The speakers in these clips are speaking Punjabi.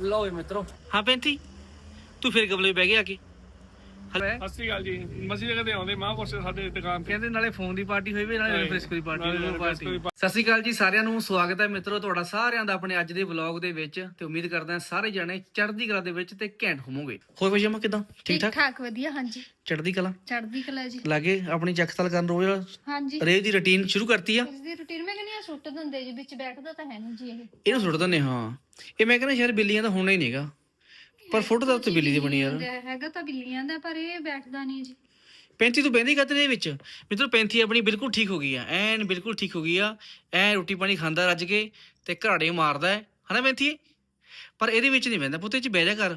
ਲਓ ਜੀ ਮਿੱਤਰੋ। ਹਾਂ ਪੈਂਤੀ ਤੂੰ ਫਿਰ ਗਮਲੇ 'ਚ ਬਹਿ ਗਿਆ ਆ ਕੇ। ਸਤਿ ਸ਼੍ਰੀ ਅਕਾਲ ਜੀ। ਮਸੀ ਜਗ੍ਹਾ ਤੇ ਆਉਂਦੇ ਮਹਾਂਪੁਰਸ਼ ਸਾਡੇ ਦੁਕਾਨ ਤੇ। ਕਹਿੰਦੇ ਨਾਲੇ ਫੋਨ ਦੀ ਪਾਰਟੀ ਹੋਈ ਵੀ ਨਾਲੇ ਨਾਲੇ ਫ੍ਰਿਸਕੋ ਦੀ ਪਾਰਟੀ ਨਾਲੇ ਨਾਲੇ ਫ੍ਰਿਸਕੋ ਦੀ ਪਾਰਟੀ ਸਤਿ ਸ਼੍ਰੀ ਅਕਾਲ ਜੀ ਸਾਰਿਆਂ ਨੂੰ ਸਵਾਗਤ ਹੈ ਮਿੱਤਰੋ ਤੁਹਾਡਾ ਸਾਰਿਆਂ ਦਾ ਆਪਣੇ ਅੱਜ ਦੇ ਵਲੌਗ ਦੇ ਵਿੱਚ। ਤੇ ਉਮੀਦ ਕਰਦਾ ਹਾਂ ਸਾਰੇ ਜਣੇ ਚੜ੍ਹਦੀ ਕਲਾ ਦੇ ਵਿੱਚ ਤੇ ਘੈਂਟ ਹੋਵੋਗੇ। ਹੋਰ ਵਜਮਾ ਕਿਦਾਂ? ਠੀਕ ਠੀਕ ਠਾਕ ਠਾਕ ਵਧੀਆ ਹਾਂਜੀ। ਚੜ੍ਹਦੀ ਕਲਾ? ਚੜ੍ਹਦੀ ਕਲਾ ਜੀ। ਲਾਗੇ ਆਪਣੀ ਚੱਕਤਲ ਕਰਨ ਰੋਜ਼ ਹਾਂਜੀ। ਦੀ ਰੁਟੀਨ ਸ਼ੁਰੂ ਕਰਤੀ ਆ। ਇਸ ਦੀ ਰੁਟੀਨ ਮੈਂ ਕਹਿੰਦੀ ਆ ਸੁੱਟ ਦਿੰਦੇ ਜੀ ਵਿੱਚ ਬੈਠਦਾ ਤਾਂ ਹੈ ਨਹੀਂ ਜੀ ਇਹ। ਇਹਨੂੰ ਸੁੱਟ ਦਿੰਦੇ ਹਾਂ। ਇਹ ਮੈਂ ਕਹਿੰਦਾ ਸ਼ਾਇਦ ਬਿੱਲੀਆਂ ਦਾ ਹੋਣਾ ਹੀ ਨਹੀਂਗਾ ਪਰ ਫੋਟੋ ਤਾਂ ਉੱਤੇ ਬਿੱਲੀ ਦੀ ਬਣੀ ਯਾਰ ਹੈਗਾ ਤਾਂ ਬਿੱਲੀਆਂ ਦਾ ਪਰ ਇਹ ਬੈਠਦਾ ਨਹੀਂ ਜੀ। ਪੈਂਤੀ ਤੂੰ ਬਹਿੰਦੀ ਕਦ ਦੇ ਵਿੱਚ? ਮਿੱਤਰੋ ਪੈਂਤੀ ਆਪਣੀ ਬਿਲਕੁਲ ਠੀਕ ਹੋ ਗਈ ਆ ਐਨ ਬਿਲਕੁਲ ਠੀਕ ਹੋ ਗਈ ਆ। ਐ ਰੋਟੀ ਪਾਣੀ ਖਾਂਦਾ ਰੱਜ ਕੇ ਤੇ ਘਰਾੜੇ ਮਾਰਦਾ ਹੈ। ਹਨਾ ਪੈਂਤੀ ਪਰ ਇਹਦੇ ਵਿੱਚ ਨਹੀਂ ਬਹਿੰਦਾ ਪੁੱਤੇ ਚ ਬਹਿ ਜਾ ਕਰ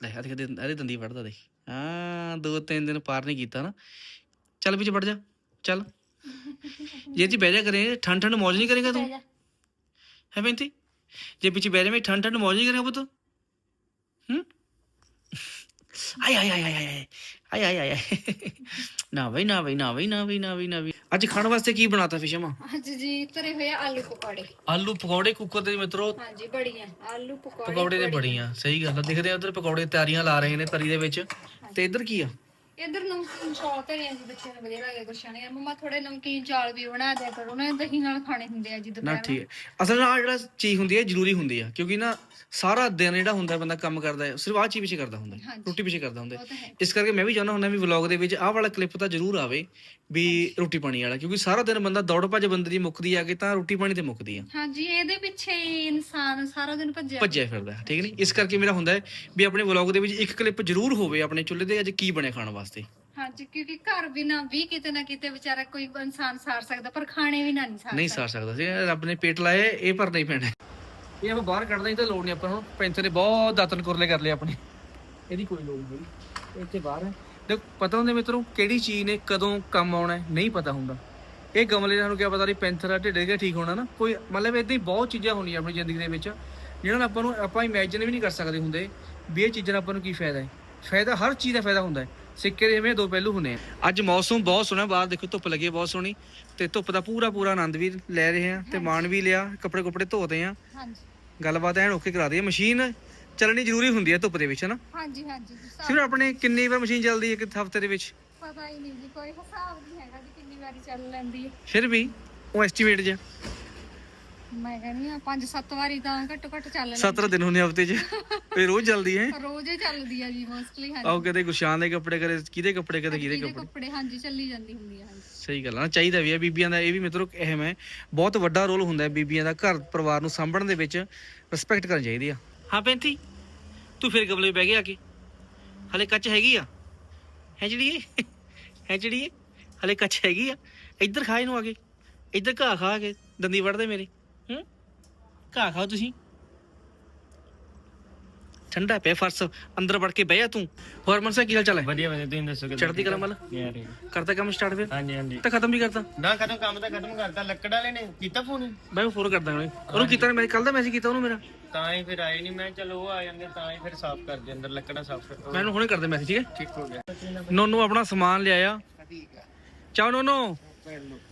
ਲੈ ਆ ਦੇਖ ਇਹਦੇ ਦੰਦੀ ਵੜਦਾ ਦੇਖ। ਹਾਂ ਦੋ ਤਿੰਨ ਦਿਨ ਪਾਰ ਨਹੀਂ ਕੀਤਾ ਨਾ। ਚੱਲ ਵਿੱਚ ਵੜ ਜਾ ਚੱਲ। ਜੇ ਜੀ ਬਹਿ ਜਾ ਕਰੇ ਠੰਡ ਠੰਡ ਮौज ਨਹੀਂ ਕਰੇਗਾ ਤੂੰ? ਜਾ। ਹੈ ਪੈਂਤੀ? ਜੇ ਪਿੱਛੇ ਬਹਿ ਜਾਵੇਂ ਠੰਡ ਠੰਡ ਮौज ਨਹੀਂ ਕਰੇਗਾ ਪੁੱਤ? হুম আয় আয় আয় আয় আয় আয় আय आय ना भाई ना भाई ना भाई ना भाई ना भाई ना ਅੱਜ ਖਾਣ ਵਾਸਤੇ ਕੀ ਬਣਾਤਾ ਫਿਸ਼ਮਾ ਅੱਜ ਜੀ ਤਰੇ ਹੋਏ ਆਲੂ ਪਕੌੜੇ। ਆਲੂ ਪਕੌੜੇ ਕੁੱਕਰ ਦੇ ਮਿੱਤਰੋ? ਹਾਂਜੀ ਬੜੀਆਂ। ਆਲੂ ਪਕੌੜੇ ਪਕੌੜੇ ਦੇ ਬੜੀਆਂ ਸਹੀ ਗੱਲ ਆ। ਦੇਖਦੇ ਆ ਉਧਰ ਪਕੌੜੇ ਤਿਆਰੀਆਂ ਲਾ ਰਹੇ ਨੇ ਤਰੀ ਦੇ ਵਿੱਚ। ਤੇ ਇੱਧਰ ਕੀ ਆ? ਇਧਰ ਨਮਕੀਨ ਚੌਲ ਧਰੇ ਜੀ ਬੱਚਿਆਂ ਨੂੰ ਵਧੀਆ ਲੱਗੇ ਗੁਰਸ਼ਾਨ ਨੇ ਮੰਮਾ ਥੋੜੇ ਨਮਕੀਨ ਚੌਲ ਵੀ ਬਣਾ ਦਿਆ ਕਰੋ ਨਾ ਦਹੀਂ ਨਾਲ ਖਾਣੇ ਹੁੰਦੇ ਆ ਜੀ ਨਾ ਦੁਪਹਿਰ ਠੀਕ ਹੈ ਅਸਲ ਨਾਲ ਆਹ ਜਿਹੜਾ ਚੀਜ਼ ਹੁੰਦੀ ਹੈ ਜ਼ਰੂਰੀ ਹੁੰਦੀ ਆ ਕਿਉਂਕਿ ਨਾ ਸਾਰਾ ਦਿਨ ਜਿਹੜਾ ਹੁੰਦਾ ਬੰਦਾ ਕੰਮ ਕਰਦਾ ਹੈ ਸਿਰਫ ਆਹ ਚੀਜ਼ ਪਿੱਛੇ ਕਰਦਾ ਹੁੰਦਾ ਹੈ, ਹਾਂਜੀ। ਰੋਟੀ ਪਿੱਛੇ ਕਰਦਾ ਹੁੰਦਾ ਹੈ। ਉਹ ਤਾਂ ਹੈ ਇਸ ਕਰਕੇ ਮੈਂ ਵੀ ਚਾਹੁੰਦਾ ਹੁੰਦਾ ਵੀ ਵਲੌਗ ਦੇ ਵਿੱਚ ਆਹ ਵਾਲਾ ਕਲਿੱਪ ਤਾਂ ਜ਼ਰੂਰ ਆਵੇ ਵੀ ਰੋਟੀ ਪਾਣੀ ਵਾਲਾ ਕਿਉਂਕਿ ਸਾਰਾ ਦਿਨ ਬੰਦਾ ਦੌੜ ਭੱਜ ਬੰਦੇ ਦੀ ਮੁੱਕਦੀ ਆ ਕੇ ਤਾਂ ਰੋਟੀ ਪਾਣੀ ਤੇ ਮੁੱਕਦੀ ਆ। ਹਾਂਜੀ ਇਹਦੇ ਪਿੱਛੇ ਹੀ ਇਨਸਾਨ ਸਾਰਾ ਦਿਨ ਭੱਜਿਆ ਭੱਜਿਆ ਫਿਰਦਾ ਹੈ, ਠੀਕ ਨਹੀਂ ਇਸ ਕਰਕੇ ਮੇਰਾ ਹੁੰਦਾ ਹੈ ਵੀ ਆਪਣੇ ਵਲੌਗ ਦੇ ਵਿੱਚ ਇੱਕ ਕਲਿੱਪ ਜ਼ਰੂਰ ਹੋਵੇ ਆਪਣੇ ਚੁੱਲ੍ਹੇ ਦੇ ਅੱਜ ਕੀ ਬਣਿਆ ਖਾਣ ਵਾਸਤੇ। ਹਾਂਜੀ ਕਿਉਂਕਿ ਘਰ ਬਿਨਾ ਵੀ ਕਿਤੇ ਨਾ ਕਿਤੇ ਵਿਚਾਰਾ ਕੋਈ ਇਨਸਾਨ ਸਾਰ ਸਕਦਾ ਪਰ ਖਾਣੇ ਵੀ ਨਾ ਨਹੀਂ ਸਾਰ ਨਹੀਂ ਸਾਰ ਸਕਦਾ। ਸੀ ਰੱਬ ਨੇ ਪੇਟ ਲਾਏ ਇਹ ਭਰਨਾ ਹੀ ਪੈਣਾ। ਹੈ। ਇਹ ਆਪਾਂ ਬਾਹਰ ਕੱਢਦੇ ਹੀ ਤਾਂ ਲੋੜ ਨਹੀਂ ਆਪਾਂ ਨੂੰ। ਪੈਂਥਰ ਨੇ ਬਹੁਤ ਦਾਤਨ ਕੁਰਲੇ ਕਰ ਲਏ ਆਪਣੇ। ਇਹਦੀ ਕੋਈ ਲੋੜ ਨਹੀਂ। ਇੱਥੇ ਬਾਹਰ ਹੈ। ਦੇਖ ਪਤਾ ਹੁੰਦਾ ਮਿੱਤਰੋ ਕਿਹੜੀ ਚੀਜ਼ ਨੇ ਕਦੋਂ ਕੰਮ ਆਉਣਾ ਹੈ ਨਹੀਂ ਪਤਾ ਹੁੰਦਾ। ਇਹ ਗਮਲੇ ਦਾ ਸਾਨੂੰ ਕੀ ਪਤਾ ਨਹੀਂ ਪੈਂਥਰ ਆ ਢਿੱਡੇ ਕੇ ਠੀਕ ਹੋਣਾ ਨਾ ਕੋਈ ਮਤਲਬ ਇਦਾਂ ਹੀ ਬਹੁਤ ਚੀਜ਼ਾਂ ਹੋਣੀਆਂ ਆਪਣੀ ਜ਼ਿੰਦਗੀ ਦੇ ਵਿੱਚ ਜਿਹਨਾਂ ਨੂੰ ਆਪਾਂ ਨੂੰ ਆਪਾਂ ਇਮੇਜਿਨ ਵੀ ਨਹੀਂ ਕਰ ਸਕਦੇ ਹੁੰਦੇ ਵੀ ਇਹ ਚੀਜ਼ਾਂ ਆਪਾਂ ਨੂੰ ਕੀ ਫਾਇਦਾ ਹੈ। ਫਾਇਦਾ ਹਰ ਚੀਜ਼ ਦਾ ਫਾਇਦਾ ਹੁੰਦਾ ਹੈ। ਸਿੱਕੇ ਦੇ ਜਿਵੇਂ ਦੋ ਪਹਿਲੂ ਹੁੰਦੇ ਆ। ਅੱਜ ਮੌਸਮ ਬਹੁਤ ਸੋਹਣਾ ਬਾਹਰ ਦੇਖੋ ਧੁੱਪ ਲੱਗੀ ਬਹੁਤ ਸੋਹਣੀ ਤੇ ਧੁੱਪ ਦਾ ਪੂਰਾ ਪੂਰਾ ਆਨੰਦ ਵੀ ਲੈ ਰਹੇ ਆ ਤੇ ਮਾਣ ਵੀ ਲਿਆ ਕੱਪੜੇ ਕੁਪੜੇ ਧੋਤੇ ਆ ਹਾਂਜੀ। ਗੱਲਬਾਤ ਐਨ ਓਕੇ ਕਰਾ ਦਈਏ ਮਸ਼ੀਨ ਚੱਲਣੀ ਜ਼ਰੂਰੀ ਹੁੰਦੀ ਹੈ ਧੁੱਪ ਦੇ ਵਿੱਚ ਹਨਾ ਹਾਂਜੀ ਹਾਂਜੀ ਜੀ, ਸਾ- ਆਪਣੇ ਕਿੰਨੀ ਵਾਰ ਮਸ਼ੀਨ ਚੱਲਦੀ ਹੈ ਇੱਕ ਹਫ਼ਤੇ ਦੇ ਵਿੱਚ? ਪਤਾ ਹੀ ਨਹੀਂ ਜੀ ਕੋਈ ਹਿਸਾਬ ਨਹੀਂ ਹੈਗਾ ਜੀ ਕਿੰਨੀ ਵਾਰੀ ਚੱਲ ਲੈਂਦੀ ਹੈ। ਫਿਰ ਵੀ ਉਹ ਐਸਟੀਮੇਟ ਜਿਹਾ। ਮੈਂ ਕਹਿੰਦੀ ਆ ਪੰਜ ਸੱਤ ਵਾਰੀ ਤਾਂ ਘੱਟੋ ਘੱਟ ਚੱਲ ਲੈਂਦੀ। 17 ਦਿਨ ਹੁੰਦੇ ਹਫ਼ਤੇ 'ਚ। ਫਿਰ ਰੋਜ਼ ਚੱਲਦੀ ਹੈ ਰੋਜ਼ ਹੀ ਚੱਲਦੀ ਆ ਜੀ ਮੋਸਟਲੀ ਹਾਂਜੀ। ਆਓ ਕਦੇ ਗੁਸ਼ਾਨ ਦੇ ਕੱਪੜੇ ਕਦੇ ਕਿਹਦੇ ਕੱਪੜੇ ਕਦੇ ਕਿਹਦੇ ਕੱਪੜੇ? ਕੱਪੜੇ ਹਾਂਜੀ ਚੱਲੀ ਜਾਂਦੀ ਹੁੰਦੀ ਆ ਹਾਂਜੀ। ਸਹੀ ਗੱਲ ਆ ਨਾ ਚਾਹੀਦਾ ਵੀ ਹੈ ਬੀਬੀਆਂ ਦਾ ਇਹ ਵੀ ਮਿੱਤਰੋ ਅਹਿਮ ਹੈ। ਬਹੁਤ ਵੱਡਾ ਰੋਲ ਹੁੰਦਾ ਹੈ ਬੀਬੀਆਂ ਦਾ ਘਰ ਪਰਿਵਾਰ ਨੂੰ ਸਾਂਭਣ ਦੇ ਵਿੱਚ ਰਿਸਪੈਕਟ ਕਰਨੀ ਚਾਹੀਦੀ ਆ। ਹਾਂ ਪੈਂਤੀ। ਤੂੰ ਫਿਰ ਗਮਲੇ ਬਹਿ ਗਿਆ ਆ ਕੇ। ਹਲੇ ਕੱਚ ਹੈਗੀ ਆ। ਹੈ ਜਿਹੜੀ ਹੈ ਜਿਹੜੀ ਹਲੇ ਕੱਚ ਹੈਗੀ ਆ। ਇੱਧਰ ਖਾ ਇਹਨੂੰ ਆ ਕੇ। ਇੱਧਰ ਘਾਹ ਖਾ ਕੇ। ਦੰਦੀ ਵੜਦੇ ਮੇਰੇ। ਹੂੰ? ਘਾਹ ਖਾਓ ਤੁਸੀਂ। ਠੰਡਾ ਪਿਆ ਫਰਸ। ਅੰਦਰ ਵੜ ਕੇ ਬਹਿ ਜਾ ਤੂੰ। ਹੋਰ ਮਨਸਾ ਕੀ ਹਾਲ ਚਾਲ ਹੈ? ਵਧੀਆ ਵਧੀਆ। ਤੁਸੀਂ ਦੱਸੋ ਚੜ੍ਹਦੀ ਕਲਾ ਮਲ ਯਾਰ ਕਰਦਾ ਕੰਮ ਸਟਾਰਟ ਫਿਰ? ਹਾਂਜੀ ਹਾਂਜੀ। ਤਾਂ ਖਤਮ ਵੀ ਕਰਤਾ। ਨਾ ਖਤਮ ਕੰਮ ਤਾਂ ਖਤਮ ਕਰਤਾ। ਲੱਕੜ ਵਾਲੇ ਨੇ। ਕੀਤਾ ਫੋਨ ਮੈਂ ਫੋਨ ਕਰਦਾ ਉਹਨੂੰ ਉਹਨੂੰ ਕੀਤਾ ਮੈਂ ਕੱਲ ਦਾ ਮੈਸੇਜ ਕੀਤਾ ਉਹਨੂੰ ਮੇਰਾ। ਤਾਂ ਹੀ ਫਿਰ ਆਏ ਨਹੀਂ ਮੈਂ ਕਿਹਾ ਚਲੋ ਉਹ ਆ ਜਾਂਦੇ ਤਾਂ ਹੀ ਫਿਰ ਸਾਫ਼ ਕਰਦੇ ਅੰਦਰ ਲੱਕੜਾਂ ਸਾਫ਼ ਕਰ ਮੈਂ ਉਹਨੂੰ ਹੁਣੇ ਕਰਦਾ ਮੈਸੇਜ ਠੀਕ ਹੈ ਠੀਕ ਹੋ ਗਿਆ ਨੋਨੂ ਆਪਣਾ ਸਮਾਨ ਲਿਆਇਆ ciao nonno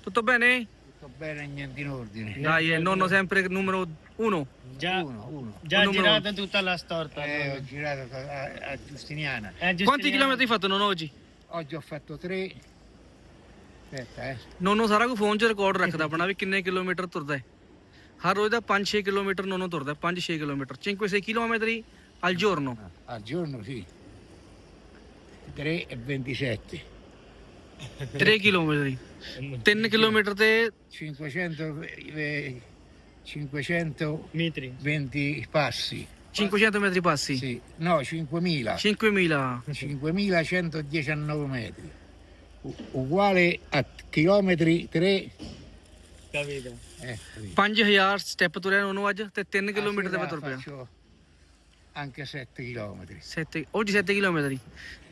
tutto bene Tutto bene, niente in ordine. dai è nonno sempre numero uno ਜਾ Uno, uno. ਜਾ Numero girato tutta la storta Eh, ho girato a, a Giustiniana. Eh, quanti Giustiniano. chilometri hai fatto nonno oggi Oggi ho fatto tre. Aspetta, eh. ਨੋਨੋ ਸਾਰਾ ਕੁਝ ਫੋਨ 'ਚ ਰਿਕਾਰਡ ਰੱਖਦਾ ਆਪਣਾ ਵੀ ਕਿੰਨੇ ਕਿਲੋਮੀਟਰ ਤੁਰਦਾ ਹੈ Hard road da 5-6 km non torna, 5-6 km, 5-6 km al giorno. Al giorno sì. 3 e 3 km. 10 km te 500, eh, 20 passi. 500 metri passi. Sì. No, 5000. 5000. 5119 metri. U- uguale a chilometri 3 Capito. Eh, sì. 5000 step ਤੁਰਿਆ ਨੋਨੋ ਅੱਜ ਤੇ 3 ਕਿਲੋਮੀਟਰ ਦੇ ਮੈਂ ਤੁਰ ਪਿਆ। faccio Anche 7 chilometri. 7 oggi 7 chilometri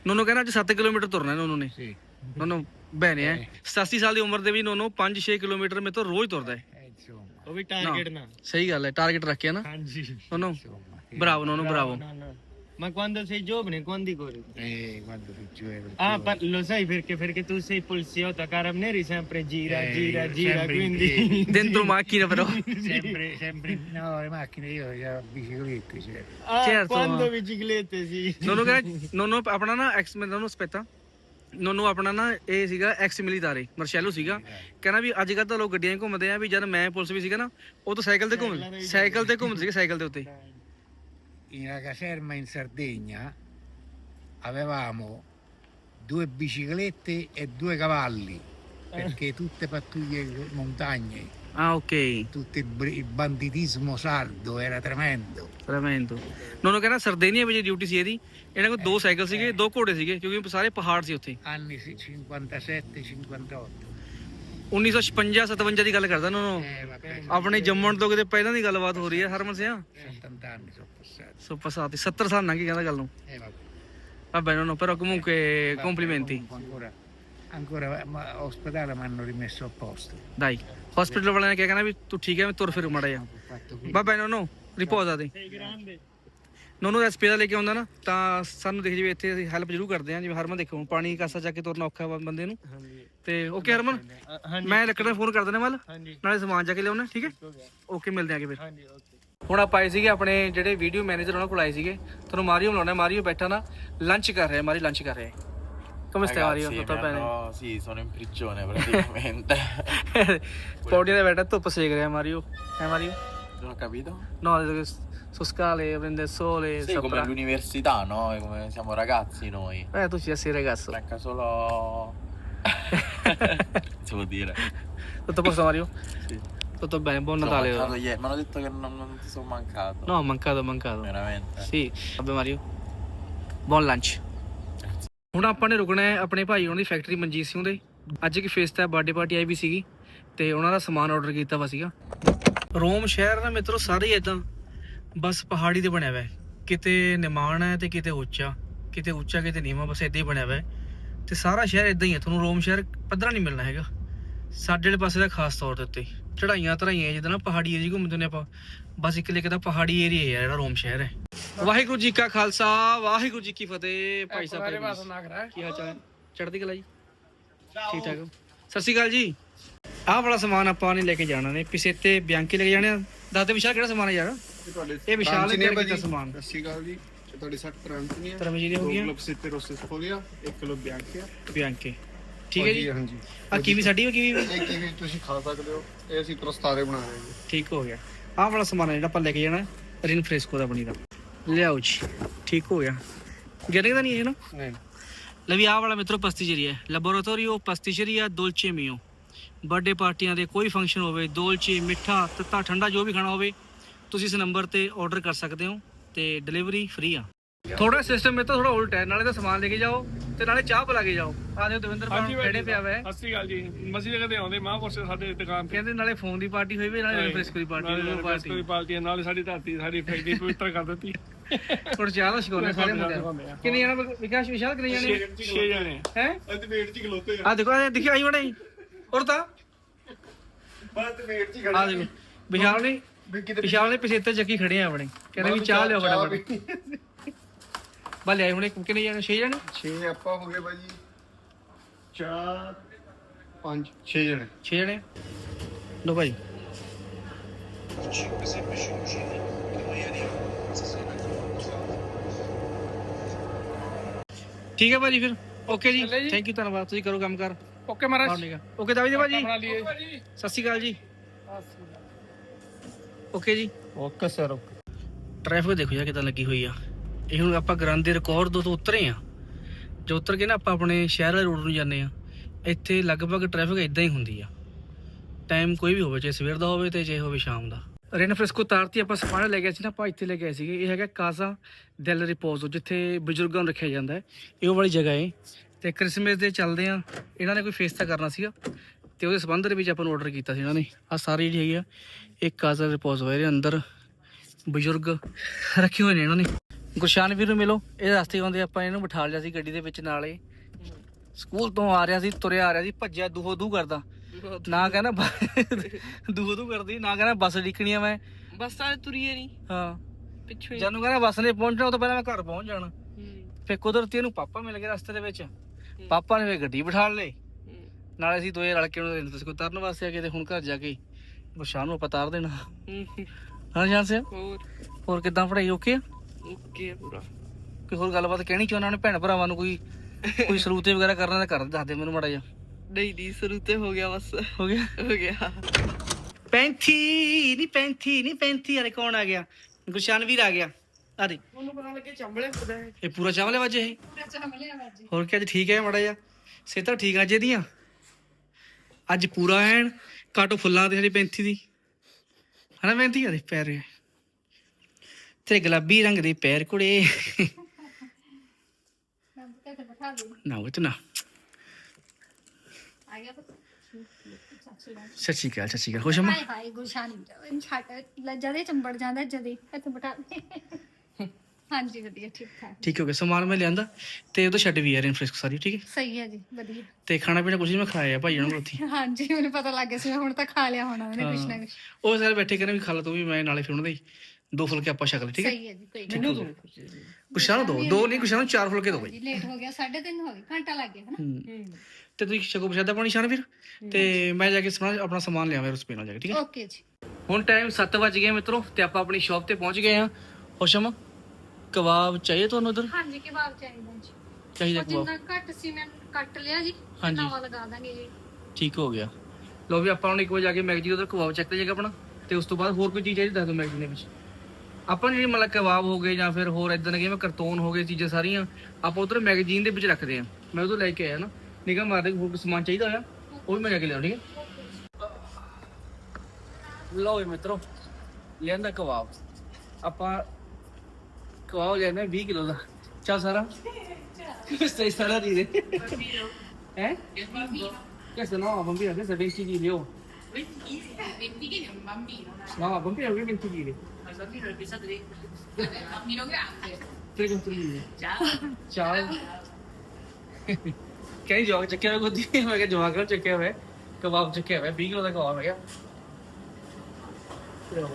ਨੋਨੋ ਕਹਿੰਦਾ ਅੱਜ 7 ਕਿਲੋਮੀਟਰ ਤੁਰਨਾ ਨੋਨੋ ਨੇ। Sì. ਨੋਨੋ ਬਹਿਨੇ ਹੈ 87 ਸਾਲ ਦੀ ਉਮਰ ਦੇ ਵੀ ਨੋਨੋ 5-6 ਕਿਲੋਮੀਟਰ ਮੇ ਤੋਂ ਰੋਜ਼ ਤੁਰਦਾ ਹੈ। Eh, insomma, ਉਹ ਵੀ ਟਾਰਗੇਟ ਨਾ ਸਹੀ ਗੱਲ ਹੈ ਟਾਰਗੇਟ ਰੱਖਿਆ ਨਾ। ਹਾਂਜੀ। ਨੋਨੋ insomma. ਬਰਾਵੋ ਨਾ ਨਾ। Ma quando sei giovane, quanti corri? Eh, quando ti gioco. Ah, pa- lo sai perché? Perché tu sei poliziotto, Carabinieri sempre gira, Eh, gira, gira, quindi... Dentro macchina però. Sempre, sempre, no, le macchine io ho biciclette, cioè. Ah, Certo, quando ma- biciclette, sì. ਨੋਨੋ ਕਹਿੰਦਾ ਨੋਨੋ ਆਪਣਾ ਨਾ ਐਕਸ ਮੈਂ ਤੁਹਾਨੂੰ ਸਪੈਤਾ ਨੋਨੋ ਆਪਣਾ ਨਾ ਇਹ ਸੀਗਾ ਐਕਸ ਮਿਲੀਟਰੀ ਮਰਸ਼ੈਲੋ ਸੀਗਾ ਕਹਿੰਦਾ ਵੀ ਅੱਜ ਕੱਲ੍ਹ ਤਾਂ ਲੋਕ ਗੱਡੀਆਂ ਘੁੰਮਦੇ ਆ ਵੀ ਜਦ ਮੈਂ ਪੁਲਿਸ ਵੀ ਸੀਗਾ ਨਾ ਉਹ ਤਾਂ ਸਾਈਕਲ ਤੇ ਘੁੰਮ ਸਾਈਕਲ ਤੇ ਘੁੰਮਦੇ ਸੀਗੇ ਸਾਈਕਲ ਦੇ ਉੱਤੇ In una caserma in Sardegna avevamo due biciclette e due cavalli, perché tutte pattuglie montagne, ਆ okay tutto il, br- il banditismo sardo era tremendo. ਰਮੈਂਦੋ ਨੋਨੋ ਕਹਿੰਦਾ ਸਰਦੇਨੀਆ ਵਿੱਚ ਡਿਊਟੀ ਸੀ ਇਹਦੀ ਇਹਨਾਂ ਕੋਲ ਦੋ ਸਾਈਕਲ ਸੀਗੇ ਦੋ ਘੋੜੇ ਸੀਗੇ ਕਿਉਂਕਿ ਸਾਰੇ ਪਹਾੜ ਸੀ ਉੱਥੇ Anni 57-58. 1956 57 ਦੀ ਗੱਲ ਕਰਦਾ Eh, vabbè, ਆਪਣੇ ਜੰਮਣ ਤੋਂ ਕਿਤੇ ਪਹਿਲਾਂ ਦੀ ਗੱਲਬਾਤ ਹੋ ਰਹੀ ਹੈ ਹਰਮਨ ਸਿਆ 70 anni sono passati. ਸੋ ਪਸਾਤੀ 70 ਸਾਲ ਲੰਘ ਗਏ ਕਹਿੰਦਾ ਗੱਲ ਨੂੰ vabbè. vabbè no però comunque complimenti Ancora, ancora ma ospedale mi hanno rimesso a posto. dai hospital ਵਾਲਿਆਂ ਨੇ ਕਿਹਾ ਕਹਿੰਦਾ ਵੀ ਤੂੰ ਠੀਕ ਹੈ ਮੈਂ ਤੁਰ ਫਿਰ ਮੜਾ ਜਾ qui. ਬਾਬਾ ਨੋ ਨੋ ਰਿਪੋਜ਼ grande. ਨੋਨੋ ਹਸਪੀਟਲ ਲੈ ਕੇ ਆਉਂਦਾ ਨਾ ਤਾਂ ਸਾਨੂੰ ਦੇਖ ਜਵੇ ਇੱਥੇ ਅਸੀਂ ਹੈਲਪ ਜ਼ਰੂਰ ਕਰਦੇ ਹਾਂ ਜਿਵੇਂ ਹਰਮਨ ਦੇਖੋ ਪਾਣੀ ਕਾਸਾ ਚੱਕ ਕੇ ਤੁਰਨਾ ਔਖਾ ਵਾ ਬੰਦੇ ਨੂੰ ਹਾਂਜੀ ਤੇ ਓਕੇ ਹਰਮਨ ਹਾਂਜੀ ਮੈਂ ਲੱਕੜ ਫੋਨ ਕਰ ਦਿੰਦਾ ਮੱਲ ਹਾਂਜੀ ਨਾਲੇ ਸਮਾਨ ਜਾ ਕੇ ਲਿਆਉਣਾ ਠੀਕ ਹੈ ਹੋ ਗਿਆ ਓਕੇ ਮਿਲਦੇ ਆਂਗੇ ਫਿਰ ਹਾਂਜੀ ਓਕੇ ਹੁਣ ਆਪਾਂ ਆਏ ਸੀਗੇ ਆਪਣੇ ਜਿਹੜੇ ਵੀਡੀਓ ਮੈਨੇਜਰ ਉਹਨਾਂ ਕੋਲ ਆਏ ਸੀਗੇ ਤੁਹਾਨੂੰ ਮਾਰੀਓ ਮਿਲਾਉਣਾ ਮਾਰੀਓ ਬੈਠਾ ਨਾ ਲੰਚ ਕਰ ਰਿਹਾ ਮਾਰੀ ਲੰਚ ਕਰ ਰਿਹਾ come stai Mario? Ragazzi, Tutto mi bene? hanno- Sì, sono in prigione praticamente. ਪੌੜੀਆਂ ਤੇ ਬੈਠਾ ਧੁੱਪ ਸੇਕ ਰਿਹਾ ਮਾਰੀਓ ਹੈ Mario non ho capito? No, su scale, prende il sole, Sì, come sopra. all'università, no? Come siamo ragazzi noi. Eh, tu ci sei ragazzo. Manca solo... si può dire. Tutto a posto Mario? Sì. Tutto bene, buon Sono Natale. mancato ieri. Mi hanno detto che non, non ti sono mancato. No, mancato, mancato. Veramente. Sì, vabbè Mario. Buon lunch. ਹੁਣ ਆਪਾਂ ਨੇ ਰੁਕਣਾ ਹੈ ਆਪਣੇ ਭਾਈ ਉਹਨਾਂ ਦੀ ਫੈਕਟਰੀ ਮਨਜੀਤ ਸਿੰਘ ਦੇ ਅੱਜ ਕੀ ਫੇਸ ਤੇ ਬਰਥਡੇ ਪਾਰਟੀ ਆਈ ਵੀ ਸੀਗੀ ਤੇ ਉਹਨਾਂ ਦਾ ਸਮਾਨ ਆਰਡਰ ਕੀਤਾ ਵਾ ਸੀਗਾ ਰੋਮ ਸ਼ਹਿਰ ਨਾ ਮਿੱਤਰੋ ਸਾਰੇ ਇਦਾਂ ਬਸ ਪਹਾੜੀ ਤੇ ਬਣਿਆ ਹੋਇਆ ਹੈ ਕਿਤੇ ਨਿਮਾਣ ਹੈ ਤੇ ਕਿਤੇ ਉੱਚਾ ਕਿਤੇ ਉੱਚਾ ਕਿਤੇ ਨੀਵਾਂ ਬਸ ਇਦਾਂ ਹੀ ਬਣਿਆ ਹੋਇਆ ਹੈ ਤੇ ਸਾਰਾ ਸ਼ਹਿਰ ਇਦਾਂ ਹੀ ਹੈ ਤੁਹਾਨੂੰ ਰੋਮ ਸ਼ਹਿਰ ਪੱਧਰਾ ਨਹੀਂ ਮਿਲਣਾ ਹੈਗਾ। ਸਾਡੇ ਵਾਲੇ ਪਾਸੇ ਦਾ ਖਾਸ ਤੌਰ ਦੇ ਉੱਤੇ ਚੜਾਈਆਂ ਧਰਾਈਆਂ ਜਿੱਦਾਂ ਨਾ ਪਹਾੜੀ ਏਰੀਆ ਘੁੰਮਦੇ ਨੇ ਆਪਾਂ ਬਸ ਇੱਕ ਲਿਖਦਾ ਪਹਾੜੀ ਏਰੀਆ ਹੈ ਜਿਹੜਾ ਰੋਮ ਸ਼ਹਿਰ ਹੈ। ਵਾਹਿਗੁਰੂ ਜੀ ਕਾ ਖਾਲਸਾ ਵਾਹਿਗੁਰੂ ਜੀ ਕੀ ਫਤਿਹ ਭਾਈ ਸਾਹਿਬ ਕੀ ਹਾਲ ਚਾਲ? ਚੜ੍ਹਦੀ ਕਲਾ ਜੀ? ਠੀਕ ਠਾਕ? ਸਤਿ ਸ਼੍ਰੀ ਅਕਾਲ ਜੀ। ਆਹ ਵਾਲਾ ਸਮਾਨ ਆਪਾਂ ਨੇ ਲੈ ਕੇ ਜਾਣਾ ਨੇ ਪਿਸੇਤੇ ਬਿਆੰਕੀ ਲੈ ਕੇ ਜਾਣੇ ਆ। ਦੱਸ ਦੇ ਵਿਸ਼ਾਲ ਕਿਹੜਾ ਸਮਾਨ ਹੈ ਯਾਰ? ਇਹ ਵਿਸ਼ਾਲ ਨੇ ਕੀਤਾ ਸਮਾਨ। ਸਤਿ ਸ਼੍ਰੀ ਅਕਾਲ ਜੀ। ਇਹ ਤੁਹਾਡੀ ਸੱਟ ਪ੍ਰਾਂਤ ਨਹੀਂ ਧਰਮ ਜੀ ਦੀ ਹੋ ਗਈਆਂ ਕਲੱਬ ਸਿੱਤੇ ਰੋਸਸ ਫੋਲੀਆ 1 ਕਿਲੋ ਬਿਆਂਕਿਆ ਬਿਆੰਕੇ। ਠੀਕ ਹੈ ਜੀ? ਹਾਂਜੀ। ਆ ਕੀਵੀ ਸਾਡੀ ਹੋ ਕੀਵੀ? ਵੀ? ਇਹ ਕਿਵੇਂ ਤੁਸੀਂ ਖਾ ਸਕਦੇ ਹੋ? ਇਹ ਅਸੀਂ ਪ੍ਰਸਤਾਰੇ ਬਣਾ ਰਹੇ ਹਾਂ। ਠੀਕ ਹੋ ਗਿਆ। ਆਹ ਵਾਲਾ ਸਮਾਨ ਹੈ ਜਿਹੜਾ ਆਪਾਂ ਲੈ ਕੇ ਜਾਣਾ ਰਿਨ ਫ੍ਰੈਸਕੋ ਦਾ ਬਣੀ ਦਾ ਲਿਆਓ ਜੀ ਠੀਕ ਹੋ ਗਿਆ। ਗਿਰਨੇ ਦਾ ਨਹੀਂ ਇਹ ਨਾ? ਨਹੀਂ। ਲੈ ਵੀ ਆਹ ਵਾਲਾ ਮਿੱਤਰੋ ਪਸਤੀਚਰੀ ਹੈ। ਲੈਬੋਰੇਟੋਰੀਓ ਪਸਤੀਚਰੀਆ ਦੋਲਚੇ ਮੀਓ ਬਰਥਡੇ ਪਾਰਟੀਆਂ ਦੇ ਕੋਈ ਫੰਕਸ਼ਨ ਹੋਵੇ ਦੋਲਚੇ ਮਿੱਠਾ ਤੱਤਾ ਠੰਡਾ ਜੋ ਵੀ ਖਾਣਾ ਹੋਵੇ ਤੁਸੀਂ ਇਸ ਨੰਬਰ ਤੇ ਆਰਡਰ ਕਰ ਸਕਦੇ ਹੋ। ਤੇ ਡਿਲੀਵਰੀ ਫ੍ਰੀ ਆ। ਥੋੜਾ ਸਿਸਟਮ ਇਹ ਤਾਂ ਥੋੜਾ ਉਲਟ ਹੈ ਨਾਲੇ ਤਾਂ ਸਮਾਨ ਲੈ ਕੇ ਜਾਓ ਤੇ ਨਾਲੇ ਚਾਹ ਪਿਲਾ ਕੇ ਜਾਓ। ਆ ਜਾਓ ਦਵਿੰਦਰ ਭਾਈ ਖੜੇ ਪਿਆ ਵਾ। ਹੈ। ਸਤਿ ਸ਼੍ਰੀ ਅਕਾਲ ਜੀ। ਮਸਜਿਦ ਕਦੇ ਆਉਂਦੇ ਮਹਾਂਪੁਰਸ਼ ਸਾਡੇ ਦੁਕਾਨ ਤੇ। ਕਹਿੰਦੇ ਨਾਲੇ ਫੋਨ ਦੀ ਪਾਰਟੀ ਹੋਈ ਵੀ ਨਾਲੇ ਰਿਨ ਫ੍ਰੈਸਕੋ ਦੀ ਪਾਰਟੀ ਹੋਈ ਕੋਈ ਪਾਰਟੀ ਪਾਰਟੀ ਨਾਲ ਸਾਡੀ ਧਰਤੀ ਸਾਡੀ ਫੈਕਟਰੀ ਪਵਿੱਤਰ ਕਰ ਦਿੱਤੀ। ਹੁਣ ਚਾਹ ਦਾ ਸ਼ਿਕਾਰੇ ਸਾਰੇ ਮੁੰਡੇ ਕਿੰਨੇ ਜਣਾ ਵਿਕਾਸ ਵਿਸ਼ਾਲ ਕਿੰਨੇ ਜਣੇ ਛੇ ਜਣੇ। ਹੈ? ਅੱਜ ਵੇਟ ਚ ਖਲੋਤੇ ਆ। ਦੇਖੋ ਆ ਦਿਖਾਈ ਮੜੇ ਹੋਰ ਤਾਂ? ਬਾਅਦ ਵੇਟ ਚ ਆ। ਦੇਖੋ ਵਿਸ਼ਾਲ ਨੇ ਵਿਸ਼ਾਲ ਨੇ ਪਿਛੇਤੇ ਚੱਕੀ ਖੜੇ ਆ ਆਪਣੇ। ਕਹਿੰਦੇ ਵੀ ਚਾਹ ਲਿਓ ਫਟਾਫਟ। ਬਾ ਲਿਆਏ ਹੁਣੇ ਕਿੰਨੇ ਜਣੇ? 6 ਜਣੇ? 6 ਆਪਾਂ ਹੋ ਗਏ ਬਾਈ 4 5 6 ਜਣੇ। 6 ਜਣੇ? ਲੋ ਭਾਈ ਠੀਕ ਹੈ ਭਾਜੀ ਫਿਰ। ਓਕੇ ਜੀ। ਥੈਂਕ ਯੂ ਧੰਨਵਾਦ। ਤੁਸੀਂ ਕਰੋ ਕੰਮ ਕਰ। ਓਕੇ ਮਹਾਰਾਜ। ਓਕੇ ਦਾਵੀ ਜੀ ਭਾਜੀ। ਬਣਾ ਲਈਏ। ਸਤਿ ਸ਼੍ਰੀ ਅਕਾਲ ਜੀ। ਓਕੇ ਜੀ? ਓਕੇ ਸਰ ਟ੍ਰੈਫਿਕ ਦੇਖੋ ਯਾਰ ਕਿਦਾਂ ਲੱਗੀ ਹੋਈ ਆ। ਇਹ ਹੁਣ ਆਪਾਂ ਗ੍ਰਾਂਦੇ ਰਿਕਾਰਡ ਤੋਂ ਉਤਰੇ ਆ ਜੋ ਉਤਰ ਕੇ ਨਾ ਆਪਾਂ ਆਪਣੇ ਸ਼ਹਿਰ ਵਾਲੇ ਰੋਡ ਨੂੰ ਜਾਂਦੇ ਆ ਇੱਥੇ ਲਗਭਗ ਟ੍ਰੈਫਿਕ ਇਦਾਂ ਹੀ ਹੁੰਦੀ ਆ। ਟਾਈਮ ਕੋਈ ਵੀ ਹੋਵੇ ਚਾਹੇ ਸਵੇਰ ਦਾ ਹੋਵੇ ਤੇ ਚਾਹੇ ਹੋਵੇ ਸ਼ਾਮ ਦਾ। ਰੇਨ ਫ੍ਰਿਸਕੋ ਤਾਰਤੀ ਆਪਾਂ ਸਪਾਣਾ ਲੈ ਗਏ ਸੀ ਨਾ ਆਪਾਂ ਇੱਥੇ ਲੈ ਕੇ ਆਏ ਸੀਗੇ। ਇਹ ਹੈਗਾ ਕਾਜ਼ਾ ਡੈਲ ਰਿਪੋਜ਼ੋ ਜਿੱਥੇ ਬਜ਼ੁਰਗਾਂ ਨੂੰ ਰੱਖਿਆ ਜਾਂਦਾ ਹੈ। ਇਹ ਉਹ ਵਾਲੀ ਜਗ੍ਹਾ ਹੈ। ਤੇ ਕ੍ਰਿਸਮਸ ਦੇ ਚੱਲਦੇ ਆ ਇਹਨਾਂ ਨੇ ਕੋਈ ਫੇਸ ਤਾਂ ਕਰਨਾ ਸੀਗਾ। ਤੇ ਉਹਦੇ ਸੰਬੰਧ ਦੇ ਵਿੱਚ ਆਪਾਂ ਨੂੰ ਆਰਡਰ ਕੀਤਾ ਸੀ ਇਹਨਾਂ ਨੇ। ਆ ਸਾਰੀ ਜਿਹੜੀ ਹੈਗੀ ਆ ਇਹ ਕਾਜ਼ਾ ਰਿਪੋਜ਼ੋ ਹੈ ਇਹਦੇ ਅੰਦਰ ਬਜ਼ੁਰਗ ਰੱਖੇ ਹੋਏ ਨੇ ਇਹਨਾਂ ਨੇ। ਗੁਰਸ਼ਾਨ ਵੀਰ ਨੂੰ ਮਿਲੋ ਇਹ ਰਸਤੇ ਆਉਂਦੇ ਆਪਾਂ ਇਹਨੂੰ ਬਿਠਾ ਲਿਆ ਸੀ ਗੱਡੀ ਦੇ ਵਿੱਚ ਨਾਲੇ। ਸਕੂਲ ਤੋਂ ਆ ਰਿਹਾ ਸੀ ਤੁਰਿਆ ਆ ਰਿਹਾ ਸੀ ਭੱਜਿਆ ਦੂਹੋ ਦੂ ਕਰਦਾ। ਨਾ ਕਹਿੰਦਾ ਦੂਹੋ ਦੂ ਕਰਦੀ ਨਾ ਕਹਿੰਦਾ ਬੱਸ ਡਿੱਕਣੀ ਆ ਮੈਂ। ਬਸ ਤਾਂ ਤੁਰੀਏ ਨਹੀਂ ਹਾਂ। ਪਿੱਛੇ ਜਾਨੂੰ ਕਹਿੰਦਾ ਬੱਸ ਨੇ ਪਹੁੰਚਣਾ ਉਹ ਤੋਂ ਪਹਿਲਾਂ ਮੈਂ ਘਰ ਪਹੁੰਚ ਜਾਣਾ। ਫਿਰ ਕੁਦਰਤੀ ਇਹਨੂੰ ਪਾਪਾ ਮਿਲ ਗਿਆ ਰਸਤੇ ਦੇ ਵਿੱਚ। ਪਾਪਾ ਨੇ ਫਿਰ ਗੱਡੀ ਬਿਠਾ ਲਈ। ਨਾਲੇ ਅਸੀਂ ਦੋਏ ਰਲ ਕੇ ਉਹਨੂੰ ਰਿੰਦਰ ਕੋ ਤਰਨ ਵਾਸਤੇ ਆ ਗਏ ਤੇ ਹੁਣ ਘਰ ਜਾ ਕੇ। ਬਸ਼ਾਹ ਨੂੰ ਆਪਾਂ ਤਾਰ ਦੇਣਾ। ਹਾਂ। ਜਾਨ ਸਿਆ ਹੋਰ। ਹੋਰ ਕਿਦਾਂ ਪੜਾਈ ਓਕੇ ਓਕੇ ਪੂਰਾ। ਕੋਈ ਹੋਰ ਗੱਲਬਾਤ ਕਹਿਣੀ ਚਾਹੁੰਦਾ ਉਹਨੇ ਭੈਣ ਭਰਾਵਾਂ ਨੂੰ ਕੋਈ ਕੋਈ ਸਰੂਤੇ ਵਗੈਰਾ ਕਰਨਾ ਤਾਂ ਕਰ ਦੱਸ ਦੇ ਮੈਨੂੰ ਮਾੜਾ ਜਿਹਾ। ਨਹੀਂ ਦੀ ਸ਼ੁਰੂ ਤੇ ਹੋ ਗਿਆ ਬਸ। ਹੋ ਗਿਆ? ਹੋ ਗਿਆ। ਪੈਂਥੀ ਨਹੀਂ ਪੈਂਥੀ ਨਹੀਂ ਪੈਂਥੀ। ਅਰੇ ਕੌਣ ਆ ਗਿਆ? ਗੁਰਸ਼ਨ ਵੀਰ ਆ ਗਿਆ। ਦੇ ਉਹਨੂੰ ਪਤਾ ਲੱਗੇ ਚੰਬਲੇ ਖੁਦਾ ਹੈ। ਇਹ ਪੂਰਾ ਚਾਵਲੇ ਵਜੇ ਇਹ? ਪੂਰਾ ਚਾਵਲੇ ਬਾਜੀ। ਹੋਰ ਕੀ ਅੱਜ ਠੀਕ ਹੈ ਮਾੜਾ ਜਿਹਾ? ਸਿਹਤਾਂ ਠੀਕ ਆ ਅੱਜ ਇਹਦੀਆਂ? ਅੱਜ ਪੂਰਾ ਐਨ। ਕਾਟੋ ਫੁੱਲਾਂ ਤੇ ਸਾਡੀ ਪੈਂਥੀ ਦੀ। ਹਨਾ ਪੈਂਥੀ ਅਰੇ ਪੈਰ ਤੇਰੇ ਗੁਲਾਬੀ ਰੰਗ ਦੇ ਪੈਰ ਕੁੜੇ। ਨਾ ਉਹ ਨਾ। ਸਤਿ ਸ਼੍ਰੀ ਅਕਾਲ, ਸਤਿ ਸ਼੍ਰੀ ਅਕਾਲ। ਖੁਸ਼ ਅਮਾ ਹਾਏ ਹਾਏ ਗੁਰਸ਼ਾਨ ਜਦੇ ਚੰਬੜ ਜਾਂਦਾ, ਜਦੇ। ਇੱਥੇ ਬਿਠਾ ਦੇ। ਹਾਂਜੀ ਵਧੀਆ ਠੀਕ ਠਾਕ। ਠੀਕ ਹੋ ਗਿਆ ਸਮਾਨ ਮੈਂ ਲਿਆਂਦਾ ਤੇ ਉਹਦਾ ਛੱਡ ਵੀ ਆ ਰਿੰਫਰੈਸ਼ ਸਾਰੀ ਠੀਕ ਹੈ? ਸਹੀ ਹੈ ਜੀ ਵਧੀਆ। ਤੇ ਖਾਣਾ ਪੀਣਾ ਕੁਝ ਨਹੀਂ ਮੈਂ ਖਾਇਆ ਭਾਈ ਉਹਨਾਂ ਨੂੰ ਉੱਥੇ ਹੀ। ਹਾਂਜੀ ਮੈਨੂੰ ਪਤਾ ਲੱਗ ਗਿਆ ਸੀ ਮੈਂ ਹੁਣ ਤਾਂ ਖਾ ਲਿਆ ਹੋਣਾ ਉਹਨੇ ਕੁਛ ਨਾ ਕੁਛ। ਉਹ ਸਾਰੇ ਬੈਠੇ ਕਹਿੰਦੇ ਵੀ ਖਾ ਲਾ ਤੂੰ ਵੀ ਮੈਂ ਨਾਲੇ ਫਿਰ ਉਹਨਾਂ ਦੇ ਹੀ ਦੋ ਫੁਲਕੇ ਆਪਾਂ ਛਕ ਲਏ ਠੀਕ ਹੈ? ਸਹੀ ਹੈ ਜੀ ਕੋਈ ਨਹੀਂ। ਕੁਛਾਂ ਨੂੰ ਦੋ ਦੋ ਨਹੀਂ ਕੁਛਾਂ ਨੂੰ ਚਾਰ ਫੁਲਕੇ ਦੋ ਭਾਈ ਜੀ ਲੇਟ ਹੋ ਗਿਆ 3:30 ਹੋ ਗਏ ਘੰਟਾ ਲੱਗ ਗਿਆ ਹਨਾ? ਹੂੰ। ਤੇ ਤੁਸੀਂ ਛਕੋ ਪ੍ਰਸ਼ਾਦਾ ਪਾਣੀ ਸ਼ਾਨ ਫਿਰ ਤੇ ਮੈਂ ਜਾ ਕੇ ਸਮਾਨ ਆਪਣਾ ਸਮਾਨ ਲਿਆਵਾਂ ਉਸ ਨਾਲ ਜਾ ਕੇ ਠੀਕ ਹੈ? ਓਕੇ ਜੀ। ਹੁਣ ਟਾਈਮ 7 ਵਜ ਗਏ ਮਿੱਤਰੋ ਤੇ ਆਪਾਂ ਆਪਣੀ ਸ਼ਾਪ ਤੇ ਪਹੁੰਚ ਗਏ ਆ ਹੋਸ਼ਮ ਕਬਾਬ ਚਾਹੀਏ ਤੁਹਾਨੂੰ ਉਧਰ ਹਾਂਜੀ ਕਬਾਬ ਚਾਹੀਦਾ ਜੀ। ਚਾਹੀਦਾ ਉਹ ਕਬਾਬ। ਜਿੰਨਾ ਘੱਟ ਸੀ ਮੈਂ ਕੱਟ ਲਿਆ ਜੀ। ਹਾਂਜੀ। ਨਵਾਂ ਲਗਾ ਦਾਂਗੇ ਜੀ। ਠੀਕ ਹੋ ਗਿਆ। ਲੋ ਵੀ ਆਪਾਂ ਹੁਣ ਇੱਕ ਵਾਰ ਜਾ ਕੇ ਮੈਗਜੀ ਉਧਰ ਕਬਾਬ ਚੈੱਕ ਤੇ ਜਾਏਗਾ ਆਪਣਾ ਤੇ ਉਸ ਤੋਂ ਬਾਅਦ ਹੋਰ ਕੋਈ ਚੀਜ਼ ਚਾਹੀਦੀ ਦੱਸ ਦਿਓ ਮੈਗਜੀ ਦੇ ਵਿੱਚ। ਆਪਾਂ ਜਿਹੜੀ ਮਤਲਬ ਕਬਾਬ ਹੋ ਗਏ ਜਾਂ ਫਿਰ ਹੋਰ ਇਦਾਂ ਦੇ ਜਿਵੇਂ ਕਰਤੂਨ ਹੋ ਗਏ ਚੀਜ਼ਾਂ ਸਾਰੀਆਂ ਆਪਾਂ ਉਧਰ ਮੈਗਜ਼ੀਨ ਦੇ ਵਿੱਚ ਰੱਖਦੇ ਆ ਮੈਂ ਉਦੋਂ ਲੈ ਕੇ ਆਇਆ ਨਾ ਨਿਗਾਹ ਮਾਰਦੇ ਹੋਰ ਕੋਈ ਸਮਾਨ ਚਾਹੀਦਾ ਹੋਇਆ ਉਹ ਵੀ ਮੈਂ ਜਾ ਕੇ ਲਿਆਉਂ ਠੀਕ ਹੈ? ਲਓ ਵੀ ਮਿੱਤਰੋ ਲਿਆਂਦਾ ਕਬਾਬ। ਆਪਾਂ ਕਬਾਬ ਲੈਣਾ 20 ਕਿਲੋ ਦਾ ਚਾ ਸਾਰਾ ਸਹੀ ਸਾਰਾ ਦੀ ਦੇ ਹੈ Questo no, bambino, questo è 20 kg. Oh. 20 kg è un bambino. No, bambino è 20 kg. Ma il bambino è pesato di... bambino grande. 3 contro 1. Ciao. Ciao. ਕਹਿੰਦੀ ਜਵਾਕ ਚੱਕਿਆ ਹੋਇਆ ਗੋਦੀ ਮੈਂ ਕਿਹਾ ਜਵਾਕ ਨੂੰ ਚੱਕਿਆ ਹੋਇਆ ਕਬਾਬ ਚੱਕਿਆ ਹੋਇਆ 20 ਕਿਲੋ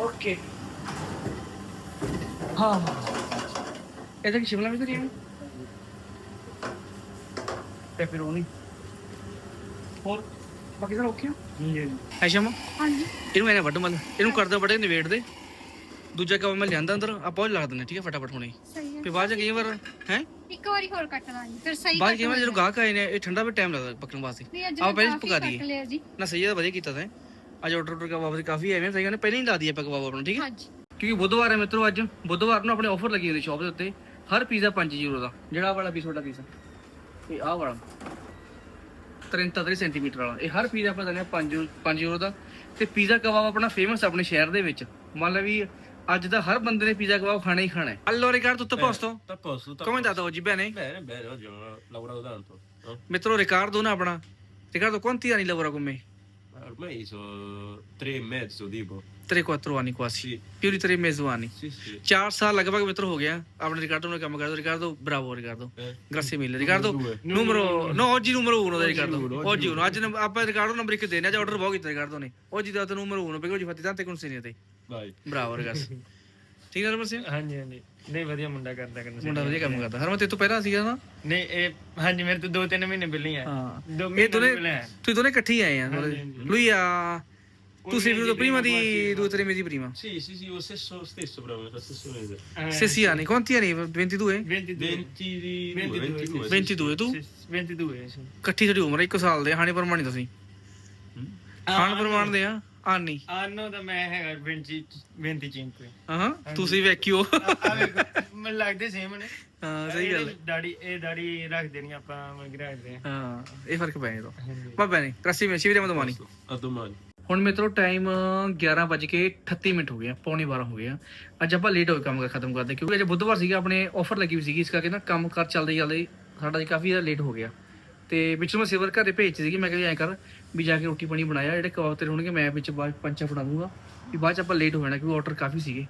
ਦਾ ਕਬਾਬ ਹੈਗਾ ਓਕੇ ਹਾਂ ਇਹਦਾ ਕੀ ਸ਼ਿਮਲਾ ਮਿਰਚ ਨਹੀਂ ਹੈ ਪੈਪਰੋਨੀ ਹੋਰ? ਬਾਕੀ ਸਰ ਓਕੇ ਹੈ ਸ਼ਮਾ? ਹਾਂਜੀ। ਇਹਨੂੰ ਇਹਨੇ ਵੱਢ ਮਲ। ਇਹਨੂੰ ਕਰਦਾ ਵੱਡੇ ਨਿਵੇੜ ਦੇ। ਦੂਜਾ ਕੰਮ ਮੈਂ ਲਿਆਂਦਾ ਅੰਦਰ। ਆਪਾਂ ਉਹ ਲਾ ਦਿੰਦੇ ਠੀਕ ਹੈ ਫਟਾਫਟ ਹੁਣੇ। ਸਹੀ ਹੈ। ਫਿਰ ਬਾਅਦ ਚ ਕਈ ਵਾਰ ਹੈ? ਇੱਕ ਵਾਰੀ ਹੋਰ ਕੱਟ ਲਾਂਗੇ ਫਿਰ ਸਹੀ ਬਾਅਦ ਕਈ ਵਾਰ ਜਦੋਂ। ਗਾਹਕ ਆਏ ਨੇ ਇਹ ਠੰਡਾ ਵੀ ਟਾਈਮ ਲੱਗਦਾ ਪੱਕਣ ਵਾਸਤੇ। ਨਹੀਂ ਆਪਾਂ ਮੈਂ ਪਹਿਲਾਂ ਪਕਾ ਦਈਏ। ਜੀ। ਨਾ ਸਹੀ ਹੈ ਵਧੀਆ ਕੀਤਾ ਤੈਂ। ਅੱਜ ਆਰਡਰ ਆਰਡਰ ਕਬਾਬ ਕਾਫੀ ਆਏ ਨੇ ਸਹੀ ਨੇ ਪਹਿਲਾਂ ਹੀ ਲਾ ਦਈਏ ਆਪਾਂ ਕਬਾਬ ਆਪਣਾ ਠੀਕ ਹੈ ਹਾਂਜੀ ਕਿਉਂਕਿ ਬੁੱਧਵਾਰ ਹੈ ਮਿੱਤਰੋ ਅੱਜ ਬੁੱਧਵਾਰ ਨੂੰ ਆਪਣੇ ਆਫਰ ਲੱਗੀ ਹੁੰਦੀ ਸ਼ਾਪ ਦੇ ਉੱਤੇ ਹਰ ਪੀਜ਼ਾ 5 ਯੂਰੋ ਦਾ ਜਿਹੜਾ ਵਾਲਾ ਪੀਸ ਤੁਹਾਡਾ ਪੀਜ਼ਾ ਇਹ ਆਹ ਵਾਲਾ 33 ਸੈਂਟੀਮੀਟਰ ਵਾਲਾ ਇਹ ਹਰ ਪੀਜ਼ਾ ਆਪਾਂ ਦਿੰਦੇ ਆ 5 5 ਯੂਰੋ ਦਾ ਤੇ ਪੀਜ਼ਾ ਕਬਾਬ ਆਪਣਾ ਫੇਮਸ ਆਪਣੇ ਸ਼ਹਿਰ ਦੇ ਵਿੱਚ ਮੰਨ ਲਾ ਵੀ ਅੱਜ ਦਾ ਹਰ ਬੰਦੇ ਨੇ ਪੀਜ਼ਾ ਕਬਾਬ ਖਾਣਾ ਹੀ ਖਾਣਾ ਹੈ allora Riccardo tutto a posto Tutto a posto, tutto a come è posto. andato oggi bene Bene, bene, oggi ho lavorato tanto. no? ਮਿੱਤਰੋ Riccardo ਨਾ ਆਪਣਾ Riccardo quanti anni lavora con me Ma Ormai sono tre e mezzo, tipo. 3-4 anni quasi Sì, più di 3 mesi anni sì, sì. 4 ਸਾਲ ਲਗਭਗ ਮਿੱਤਰ ਹੋ ਗਿਆ ਆਪਣੇ ਰਿਕਾਰਡੋ ਨਾਲ ਕੰਮ ਕਰਦਾ Ricardo bravo Ricardo Eh. Grazie mille. Riccardo, due. numero no, oggi numero 1 da Oggi Riccardo. uno, Oggi oggi uno. Oggi num- ਆਪਾਂ Riccardo numero 1 ਦੇਣੇ ਅੱਜ ਆਰਡਰ ਬਹੁਤ ਕੀਤਾ Riccardo ਨੇ oggi dato numero 1 perché oggi fatti tante consegne te. Vai. Bravo ragazzi. ਠੀਕ ਹੈ ਰਮਨ ਸਿੰਘ ਹਾਂਜੀ ਹਾਂਜੀ ਨਹੀਂ ਵਧੀਆ ਮੁੰਡਾ ਕਰਦਾ ਕਰਨ ਮੁੰਡਾ ਵਧੀਆ ਕੰਮ ਕਰਦਾ। ਹਰਮਨ ਤੇ ਤੋਂ ਪਹਿਲਾਂ ਸੀਗਾ ਨਾ? ਨਹੀਂ ਇਹ ਹਾਂਜੀ ਮੇਰੇ ਤੋਂ 2-3 ਮਹੀਨੇ ਪਹਿਲਾਂ ਹੀ ਆ ਹਾਂ। ਦੋ ਇਹ ਮਹੀਨੇ ਦੋਨੇ ਪਹਿਲਾਂ ਹੈ। ਤੁਸੀਂ ਦੋਨੇ ਇਕੱਠੇ ਹੀ ਆਏ ਆ tu sei venuto prima di due o tre mesi prima Sì, sì, sì, lo stesso, stesso proprio, lo stesso mese. stessi anni quanti anni 22 22 22, 22, 22 tu 22 sì. ਇਕੱਠੀ ਤੁਹਾਡੀ ਉਮਰ ਹੈ, ਇੱਕ ਸਾਲ ਦੇ ਹਾਣੀ ਪਰਮਾਣੀ ਤੁਸੀਂ। ਹਾਣ ਪਰਮਾਣ ਦੇ ਆ। ਆਨੀ। ਆਨੋ ਤਾਂ ਮੈਂ ਹੈਗਾ 20 25 ਹਾਂ। ਤੁਸੀਂ ਵੇਖਿਓ। ਆ ਵੇਖੋ ਮੈਨੂੰ ਲੱਗਦੇ ਸੇਮ ਨੇ। ਹਾਂ ਸਹੀ ਗੱਲ। ਦਾੜੀ ਇਹ ਦਾੜੀ ਰੱਖ ਦੇਣੀ ਆਪਾਂ ਮਗ ਰੱਖਦੇ ਆ। ਹਾਂ ਇਹ ਫ਼ਰਕ ਪੈ ਜਾਂਦਾ। grazie mille ci vediamo domani A domani. ਹੁਣ ਮਿੱਤਰੋ ਟਾਈਮ 11 ਵੱਜ ਕੇ 38 ਮਿੰਟ ਹੋ ਗਏ ਆ, ਪੌਣੇ 12 ਹੋ ਗਏ ਆ। ਅੱਜ ਆਪਾਂ ਲੇਟ ਹੋ ਗਏ ਕੰਮ ਖਤਮ ਕਰਦੇ ਕਿਉਂਕਿ ਅੱਜ ਬੁੱਧਵਾਰ ਸੀਗਾ ਆਪਣੇ ਆਫਰ ਲੱਗੀ ਹੋਈ ਸੀਗੀ ਇਸ ਕਰਕੇ ਨਾ ਕੰਮ ਕਰ ਚੱਲਦੇ ਚੱਲਦੇ ਸਾਡਾ ਜੀ ਕਾਫੀ ਜ਼ਿਆਦਾ ਲੇਟ ਹੋ ਗਿਆ। ਤੇ ਵਿੱਚ ਮੈਂ ਸਿਵਰ ਘਰੇ ਭੇਜਤੀ ਸੀਗੀ ਮੈਂ ਕਿਹਾ ਐਂ ਕਰ ਵੀ ਜਾ ਕੇ ਰੋਟੀ ਪਾਣੀ ਬਣਾਇਆ ਜਿਹੜੇ ਕਬਾਬ ਤੇਰੇ ਹੋਣਗੇ ਮੈਂ ਵਿੱਚ ਬਾਅਦ ਪੰਚਾ ਦੂੰਗਾ ਵੀ ਬਾਅਦ ਚ ਆਪਾਂ ਲੇਟ ਹੋ ਜਾਣਾ ਕਿਉਂਕਿ ਆਰਡਰ ਕਾਫੀ ਸੀਗੇ।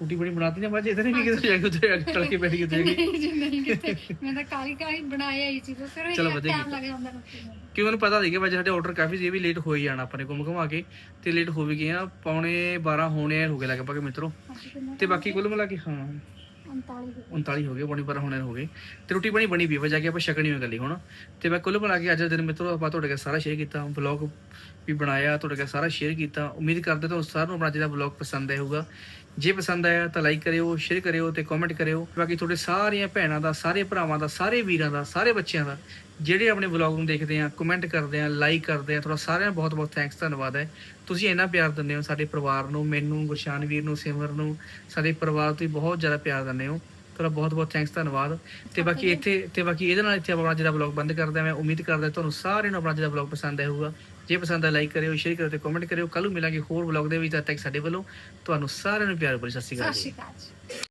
ਰੋਟੀ ਬਣੀ ਬਣਾਤੀ ਨਾ ਬਾਜੀ ਇਧਰ ਨਹੀਂ ਕਿਤੇ ਜਾ ਕੇ ਉੱਥੇ ਜਾ ਕੇ ਬੈਠ ਕੇ। ਦੇਗੀ ਨਹੀਂ ਜੀ ਨਹੀਂ ਕਿਤੇ। ਮੈਂ ਤਾਂ ਕਾਲੀ ਕਾਲੀ ਬਣਾਇਆ ਹੀ ਸੀ ਫਿਰ ਚਲੋ ਵਧੀਆ ਟਾਈਮ। ਲੱਗ ਜਾਂਦਾ ਰੋਟੀ ਨੂੰ। ਕਿ ਮੈਨੂੰ ਪਤਾ ਸੀ ਕਿ ਬਾਜੀ ਸਾਡੇ ਆਰਡਰ ਕਾਫੀ ਸੀ ਇਹ ਵੀ ਲੇਟ ਹੋ ਹੀ ਜਾਣਾ ਆਪਾਂ ਨੇ ਘੁੰਮ ਘੁਮਾ ਕੇ ਤੇ ਲੇਟ ਹੋ ਵੀ ਗਏ ਆ ਪੌਣੇ 12 ਹੋਣੇ ਹੋ ਗਏ ਲਗਭਗ ਮਿੱਤਰੋ। ਤੇ ਬਾਕੀ ਕੁੱਲ ਮਿਲਾ ਕੇ ਹਾਂ। 39 ਹੋ ਗਏ। ਪੌਣੇ 12 ਹੋਣੇ ਹੋ ਗਏ। ਤੇ ਰੋਟੀ ਬਣੀ ਬਣੀ ਵੀ ਵਜਾ ਕੇ ਆਪਾਂ ਛਕਣੀ ਹੋਈ ਗੱਲੀ ਹੁਣ। ਤੇ ਮੈਂ ਕੁੱਲ ਮਿਲਾ ਕੇ ਅੱਜ ਦੇ ਦਿਨ ਮਿੱਤਰੋ, ਆਪਾਂ ਤੁਹਾਡੇ ਨਾਲ ਸਾਰਾ ਸ਼ੇਅਰ ਕੀਤਾ ਵਲੌਗ ਵੀ ਬਣਾਇਆ, ਤੁਹਾਡੇ ਨਾਲ ਸਾਰਾ ਸ਼ੇਅਰ ਕੀਤਾ। ਉਮੀਦ ਕਰਦੇ ਤੁਹਾਨੂੰ ਸਾਰਿਆਂ ਨੂੰ ਆਪਣਾ ਜਿਹੜਾ ਵਲੌਗ ਪਸੰਦ ਆਇਆ ਹੋਊਗਾ। ਜੇ ਪਸੰਦ ਆਇਆ ਤਾਂ ਲਾਈਕ ਕਰਿਓ ਸ਼ੇਅਰ ਕਰਿਓ ਤੇ ਕਮੈਂਟ ਕਰਿਓ। ਬਾਕੀ ਤੁਹਾਡੇ ਸਾਰੀਆਂ ਭੈਣਾਂ ਦਾ ਸਾਰੇ ਭਰਾਵਾਂ ਦਾ ਸਾਰੇ ਵੀਰਾਂ ਦਾ ਸਾਰੇ ਬੱਚਿਆਂ ਦਾ ਜਿਹੜੇ ਆਪਣੇ ਵਲੌਗ ਨੂੰ ਦੇਖਦੇ ਆ ਕਮੈਂਟ ਕਰਦੇ ਆ ਲਾਈਕ ਕਰਦੇ ਆ ਤੁਹਾਡਾ ਸਾਰਿਆਂ ਦਾ ਬਹੁਤ ਬਹੁਤ ਥੈਂਕਸ ਧੰਨਵਾਦ ਹੈ। ਤੁਸੀਂ ਇੰਨਾ ਪਿਆਰ ਦਿੰਦੇ ਹੋ ਸਾਡੇ ਪਰਿਵਾਰ ਨੂੰ ਮੈਨੂੰ ਗੁਰਸ਼ਾਨ ਵੀਰ ਨੂੰ ਸਿਮਰ ਨੂੰ ਸਾਡੇ ਪਰਿਵਾਰ ਤੋਂ ਬਹੁਤ ਜ਼ਿਆਦਾ ਪਿਆਰ ਦਿੰਦੇ ਹੋ। ਤੁਹਾਡਾ ਬਹੁਤ ਬਹੁਤ ਥੈਂਕਸ ਧੰਨਵਾਦ। ਤੇ ਬਾਕੀ ਇੱਥੇ ਤੇ ਬਾਕੀ ਇਹਦੇ ਨਾਲ ਇੱਥੇ ਆਪਾਂ ਆਪਣਾ ਜਿਹੜਾ ਵਲੌਗ ਬੰਦ ਕਰਦੇ ਹਾਂ ਮੈਂ ਉਮੀਦ ਕਰਦਾ ਤੁਹਾਨੂੰ ਸਾਰਿਆਂ ਨੂੰ ਆਪਣਾ ਜਿਹੜਾ ਵਲੌਗ ਪਸੰਦ ਆਇਆ ਹੋਊਗਾ ਜੇ ਪਸੰਦ ਆ ਲਾਈਕ ਕਰਿਓ ਸ਼ੇਅਰ ਕਰਿਓ ਤੇ ਕਮੈਂਟ ਕਰਿਓ। ਕੱਲ ਨੂੰ ਮਿਲਾਂਗੇ ਹੋਰ ਵਲੌਗ ਦੇ ਵਿੱਚ। ਤਦ ਤੱਕ ਸਾਡੇ ਵੱਲੋਂ ਤੁਹਾਨੂੰ ਸਾਰਿਆਂ ਨੂੰ ਪਿਆਰ ਭਰੀ ਸਤਿ ਸ਼੍ਰੀ ਅਕਾਲ ਸ਼੍ਰੀ ਅਕਾਲ ਜੀ।